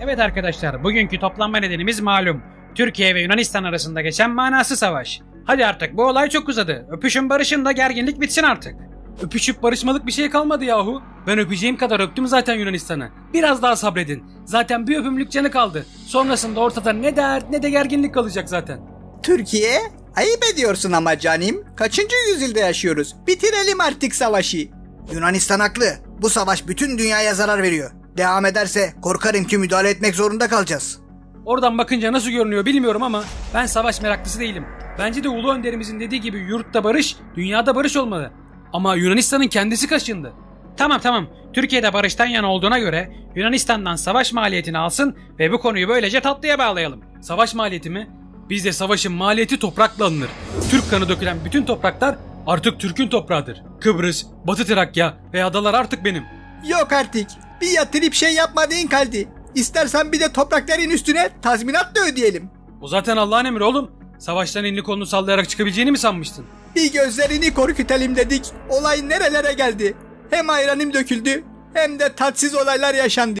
Evet arkadaşlar, bugünkü toplanma nedenimiz malum. Türkiye ve Yunanistan arasında geçen manası savaş. Hadi artık bu olay çok uzadı. Öpüşün barışın da gerginlik bitsin artık. Öpüşüp barışmalık bir şey kalmadı yahu. Ben öpeceğim kadar öptüm zaten Yunanistan'ı. Biraz daha sabredin. Zaten bir öpümlük canı kaldı. Sonrasında ortada ne dert ne de gerginlik kalacak zaten. Türkiye? Ayıp ediyorsun ama canim. Kaçıncı yüzyılda yaşıyoruz? Bitirelim artık savaşı. Yunanistan haklı. Bu savaş bütün dünyaya zarar veriyor. Devam ederse korkarım ki müdahale etmek zorunda kalacağız. Oradan bakınca nasıl görünüyor bilmiyorum ama ben savaş meraklısı değilim. Bence de Ulu Önderimizin dediği gibi yurtta barış, dünyada barış olmalı. Ama Yunanistan'ın kendisi kaşındı. Tamam tamam. Türkiye'de barıştan yana olduğuna göre Yunanistan'dan savaş maliyetini alsın ve bu konuyu böylece tatlıya bağlayalım. Savaş maliyeti mi? Bizde savaşın maliyeti toprakla alınır. Türk kanı dökülen bütün topraklar artık Türk'ün toprağıdır. Kıbrıs, Batı Trakya ve adalar artık benim. Yok artık. Bir yatırıp şey yapmadığın kaldı. İstersen bir de toprakların üstüne tazminat da ödeyelim. O zaten Allah'ın emri oğlum. Savaştan elini kolunu sallayarak çıkabileceğini mi sanmıştın? Bir gözlerini korkutalım dedik. Olay nerelere geldi? Hem ayranım döküldü hem de tatsız olaylar yaşandı.